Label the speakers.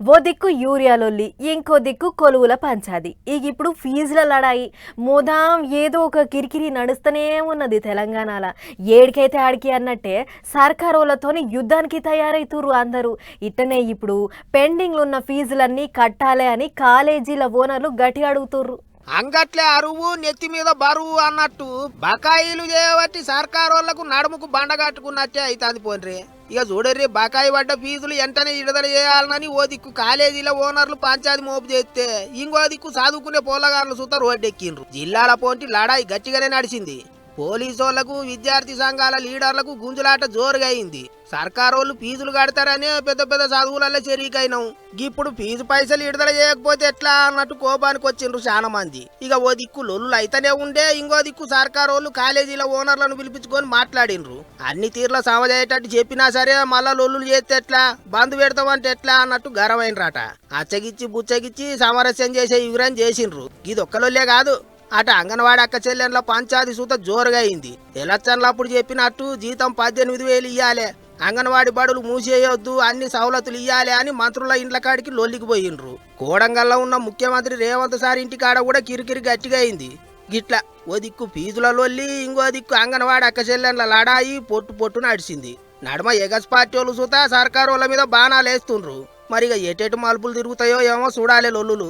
Speaker 1: ఓ దిక్కు యూరియాలొల్లి ఇంకో దిక్కు కొలువుల పంచాది. ఇక ఇప్పుడు ఫీజుల లడాయి. మోదాం ఏదో ఒక కిరికిరి నడుస్తూనే ఉన్నది తెలంగాణలో. ఏడికైతే ఆడికి అన్నట్టే సర్కారోళ్ళతోని యుద్ధానికి తయారైతుర్రు అందరూ. ఇట్టనే ఇప్పుడు పెండింగ్లు ఉన్న ఫీజులన్నీ కట్టాలి అని కాలేజీల ఓనర్లు గట్టి అడుగుతుర్రు.
Speaker 2: అంగట్లే అరువు నెత్తి మీద బరువు అన్నట్టు బకాయిలు చేయబట్టి సర్కారోళ్ళకు నడుముకు బండ కట్టుకున్నట్టే అవుతుంది పోన్రీ. ఇక చూడర్రి బకాయి పడ్డ ఫీజులు వెంటనే విడుదల చేయాలని ఓ దిక్కు కాలేజీల ఓనర్లు పంచాయతీ మోపు చేస్తే ఇంకో దిక్కు చదువుకునే పోలగారులు సుత రోడ్డెక్కిండ్రు జిల్లాల పోంటి లడాయి గట్టిగానే నడిచింది. పోలీసోళ్ళకు విద్యార్థి సంఘాల లీడర్లకు గుంజులాట జోరుగా అయింది సర్కారోళ్ళు ఫీజులు కడతారనే పెద్ద పెద్ద చదువులలో చెరికైనాం. ఇప్పుడు ఫీజు పైసలు విడుదల చేయకపోతే ఎట్లా అన్నట్టు కోపానికి వచ్చిండ్రు చాలా మంది. ఇక ఓ దిక్కు లొల్లు అయితేనే ఉండే ఇంకో దిక్కు సర్కారోళ్ళు కాలేజీల ఓనర్లను పిలిపించుకొని మాట్లాడిండ్రు. అన్ని తీర్ల సమజయ్యేటట్టు చెప్పినా సరే మళ్ళా లొల్లులు చేస్తే ఎట్లా? బంద్ పెడతామంటే ఎట్లా? అన్నట్టు గరమైనరాట అచ్చగిచ్చి బుచ్చగిచ్చి సమరస్యం చేసే వివరం చేసిండ్రు. ఇది ఒక్కలొల్లే కాదు. అటు అంగన్వాడి అక్క చెల్లెండ్ల పంచాయతీ సూత జోరుగా అయింది ఎలక్షన్లు అప్పుడు చెప్పినట్టు జీతం పద్దెనిమిది వేలు ఇయ్యాలే. అంగన్వాడి బడులు మూసేయొద్దు అన్ని సవలతులు ఇయ్యాలి అని మంత్రుల ఇండ్ల కాడికి లొల్లికి పోయిండ్రు. కోడంగల్లో ఉన్న ముఖ్యమంత్రి రేవంత్ సార్ ఇంటి కాడ కూడా కిరికిరి గట్టిగా అయింది గిట్లా ఓ దిక్కు ఫీజుల లొల్లి ఇంకో దిక్కు అంగన్వాడి అక్క చెల్లెండ్ల లడాయి పొట్టు పొట్టు నడిచింది. నడమ ఎగస్ పార్టీ వాళ్ళు సుతా సర్కారు వాళ్ళ మీద బాణాలు వేస్తుండ్రు మరి ఇక ఎటెటు మలుపులు తిరుగుతాయో ఏమో చూడాలి లొల్లులు.